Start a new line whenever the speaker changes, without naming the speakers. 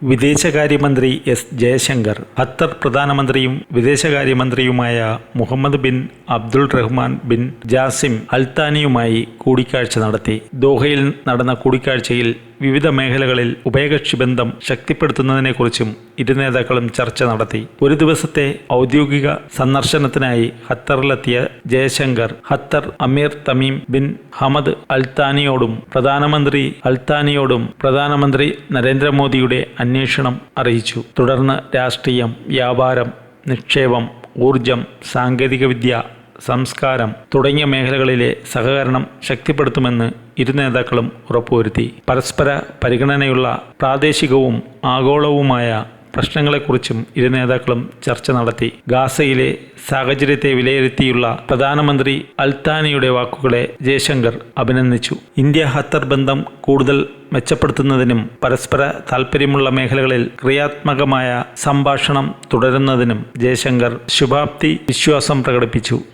വിദേശകാര്യമന്ത്രി S Jaishankar Qatar പ്രധാനമന്ത്രിയും വിദേശകാര്യമന്ത്രിയുമായ Mohammed bin Abdul Rahman bin Jassim അൽത്താനിയുമായി കൂടിക്കാഴ്ച നടത്തി. ദോഹയിൽ നടന്ന കൂടിക്കാഴ്ചയിൽ വിവിധ മേഖലകളിൽ ഉഭയകക്ഷി ബന്ധം ശക്തിപ്പെടുത്തുന്നതിനെക്കുറിച്ചും ഇരു നേതാക്കളും ചർച്ച നടത്തി. ഒരു ദിവസത്തെ ഔദ്യോഗിക സന്ദർശനത്തിനായി ഖത്തറിലെത്തിയ Jaishankar Qatar emir Tamim bin Hamad അൽത്താനിയോടും പ്രധാനമന്ത്രി അൽത്താനിയോടും പ്രധാനമന്ത്രി നരേന്ദ്രമോദിയുടെ അന്വേഷണം അറിയിച്ചു. തുടർന്ന് രാഷ്ട്രീയം വ്യാപാരം നിക്ഷേപം ഊർജം സാങ്കേതികവിദ്യ സംസ്കാരം തുടങ്ങിയ മേഖലകളിലെ സഹകരണം ശക്തിപ്പെടുത്തുമെന്ന് ഇരു നേതാക്കളും ഉറപ്പുവരുത്തി. പരസ്പര പരിഗണനയുള്ള പ്രാദേശികവും ആഗോളവുമായ പ്രശ്നങ്ങളെക്കുറിച്ചും ഇരു നേതാക്കളും ചർച്ച നടത്തി. ഗാസയിലെ സാഹചര്യത്തെ വിലയിരുത്തിയുള്ള പ്രധാനമന്ത്രി അൽത്താനിയുടെ വാക്കുകളെ ജയശങ്കർ അഭിനന്ദിച്ചു. ഇന്ത്യ ഹത്തർ ബന്ധം കൂടുതൽ മെച്ചപ്പെടുത്തുന്നതിനും പരസ്പര താൽപ്പര്യമുള്ള മേഖലകളിൽ ക്രിയാത്മകമായ സംഭാഷണം തുടരുന്നതിനും ജയശങ്കർ ശുഭാപ്തി വിശ്വാസം പ്രകടിപ്പിച്ചു.